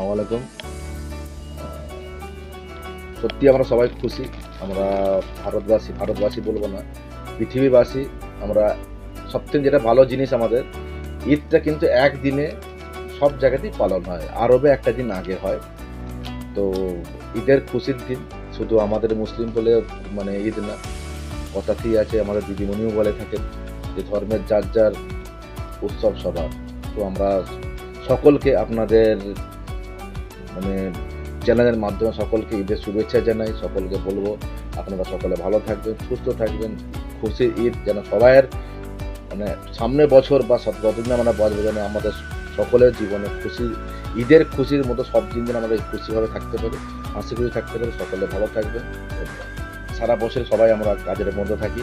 আলাইকুম। সত্যি আমরা সবাই খুশি। আমরা ভারতবাসী ভারতবাসী বলব না, পৃথিবীবাসী, আমরা সবথেকে যেটা ভালো জিনিস আমাদের, ঈদটা কিন্তু একদিনে সব জায়গাতেই পালন হয়। আরবে একটা দিন আগে হয়। তো ঈদের খুশির দিন, শুধু আমাদের মুসলিম বলে মানে ঈদ না কথাতেই আছে আমাদের দিদিমণিও বলে থাকেন যে ধর্মের যার যার উৎসব সবার। তো আমরা সকলকে আপনাদের মানে চ্যানেলের মাধ্যমে সকলকে ঈদের শুভেচ্ছা জানাই, সকলকে বলব আপনারা সকলে ভালো থাকবেন, সুস্থ থাকবেন খুশি ঈদ যেন সবাইয়ের মানে সামনের বছর বা যতদিন আমরা বাঁচবো যেন আমাদের সকলের জীবনে খুশি, ঈদের খুশির মতো সব দিন যেন আমাদের খুশিভাবে থাকতে পারে, হাসি খুশি থাকতে পারে, সকলে ভালো থাকবেন সারা বছর সবাই আমরা কাজের মধ্যে থাকি।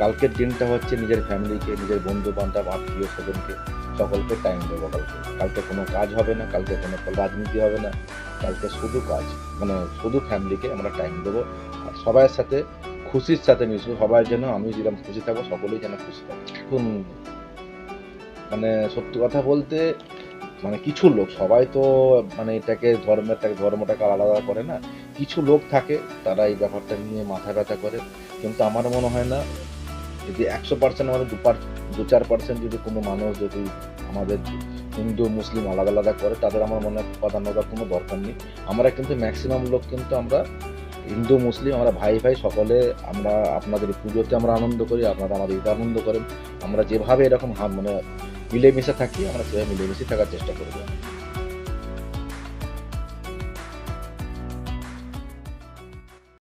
কালকের দিনটা হচ্ছে নিজের ফ্যামিলিকে নিজের বন্ধু বান্ধব আত্মীয় স্বজনকে সকলকে টাইম দেবো কালকে। কালকে কোনো কাজ হবে না কালকে কোনো রাজনীতি হবে না কালকে শুধু কাজ মানে শুধু ফ্যামিলিকে আমরা টাইম দেবো। আর সবাইয়ের সাথে খুশির সাথে মিশবো সবাই যেন আমি যেরকম খুশি থাকব সকলেই যেন খুশি থাকে। এখন মানে সত্যি কথা বলতে মানে কিছু লোক সবাই তো মানে এটাকে ধর্মেরটাকে ধর্মটাকে আলাদা করে না। কিছু লোক থাকে তারা এই ব্যাপারটা নিয়ে মাথা ব্যথা করে। কিন্তু আমার মনে হয় না যদি একশো পার্সেন্ট আমাদের দু দু চার পার্সেন্ট যদি কোনো মানুষ যদি আমাদের হিন্দু, মুসলিম আলাদা আলাদা করে, তাদের আমার মনে হয় প্রাধান্য দেওয়ার কোনো দরকার নেই। আমরা কিন্তু ম্যাক্সিমাম লোক কিন্তু আমরা হিন্দু, মুসলিম, আমরা ভাই ভাই সকলে আমরা আপনাদের পুজোতে আমরা আনন্দ করি, আপনারা আমাদের ঈদ আনন্দ করেন। আমরা যেভাবে এরকম মানে মিলেমিশে থাকি, আমরা সেভাবে মিলেমিশে থাকার চেষ্টা করব